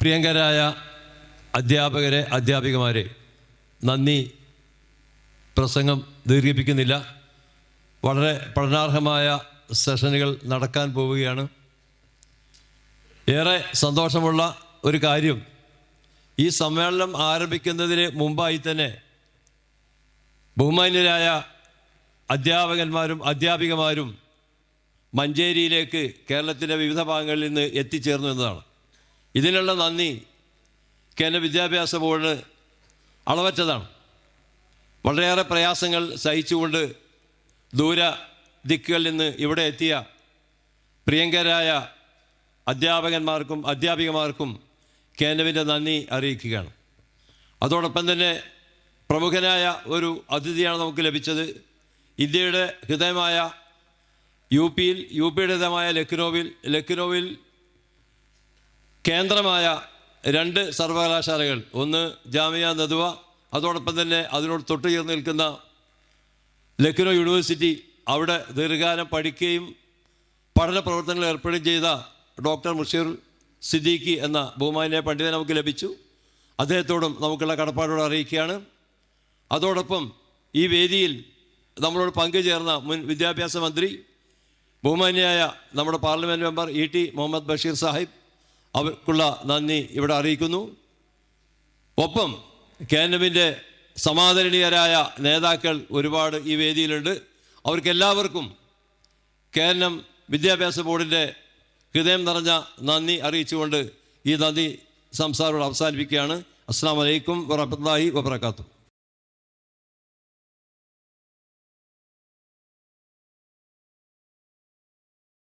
പ്രിയങ്കരായ അധ്യാപകരെ അധ്യാപികമാരെ നന്ദി. പ്രസംഗം ദീർഘിപ്പിക്കുന്നില്ല. വളരെ പഠനാർഹമായ സെഷനുകൾ നടക്കാൻ പോവുകയാണ്. ഏറെ സന്തോഷമുള്ള ഒരു കാര്യം. ഈ സമ്മേളനം ആരംഭിക്കുന്നതിന് മുമ്പായി തന്നെ ബഹുമാന്യരായ അധ്യാപകന്മാരും അധ്യാപികമാരും മഞ്ചേരിയിലേക്ക് കേരളത്തിന്റെ വിവിധ ഭാഗങ്ങളിൽ നിന്ന് എത്തിച്ചേർന്നു എന്നതാണ്. ഇതിനുള്ള നന്ദി. കേന്ദ്ര വിദ്യാഭ്യാസ ബോർഡിന് അളവറ്റതാണ്. വളരെയേറെ പ്രയാസങ്ങൾ സഹിച്ചുകൊണ്ട് ദൂര ദിക്കുകളിൽ നിന്ന് ഇവിടെ എത്തിയ പ്രിയങ്കരായ അധ്യാപകന്മാർക്കും അധ്യാപികമാർക്കും കേന്ദ്രവിന്റെ നന്ദി അറിയിക്കുകയാണ്. അതോടൊപ്പം തന്നെ പ്രമുഖനായ ഒരു അതിഥിയാണ് നമുക്ക് ലഭിച്ചത്. ഇന്ത്യയുടെ ഹൃദയമായ യു പിയിൽ യു പിയുടെ ഹൃദയമായ ലക്നോവിൽ ലക്നൌവിൽ കേന്ദ്രമായ രണ്ട് സർവകലാശാലകൾ. ഒന്ന് ജാമിയ നദുവ അതോടൊപ്പം തന്നെ അതിനോട് തൊട്ട് ചേർന്ന് നിൽക്കുന്ന ലക്നോ യൂണിവേഴ്സിറ്റി അവിടെ ദീർഘകാലം പഠിക്കുകയും പഠന പ്രവർത്തനങ്ങളിൽ ഏർപ്പെടുകയും ചെയ്ത ഡോക്ടർ മുഷീർ സിദ്ദീഖി എന്ന ബഹുമാന്യ പണ്ഡിതനെ നമുക്ക് ലഭിച്ചു. അദ്ദേഹത്തോടും നമുക്കുള്ള കടപ്പാടോട് അറിയിക്കുകയാണ്. അതോടൊപ്പം ഈ വേദിയിൽ നമ്മളോട് പങ്കുചേർന്ന മുൻ വിദ്യാഭ്യാസ മന്ത്രി ബഹുമാന്യായ നമ്മുടെ parliament member E T Muhammad Basheer Sahib അവർക്കുള്ള നന്ദി ഇവിടെ അറിയിക്കുന്നു. ഒപ്പം കേന്ദ്രമിന്റെ സമാദരണീയരായ നേതാക്കൾ ഒരുപാട് ഈ വേദിയിലുണ്ട്. അവർക്കെല്ലാവർക്കും കേരളം വിദ്യാഭ്യാസ ബോർഡിന്റെ ഹൃദയം നിറഞ്ഞ നന്ദി അറിയിച്ചുകൊണ്ട് ഈ നന്ദി സംസാരം അവസാനിപ്പിക്കുകയാണ്. അസ്സാം വലൈക്കും വറഹമത്തല്ലാഹി വബർക്കാത്തു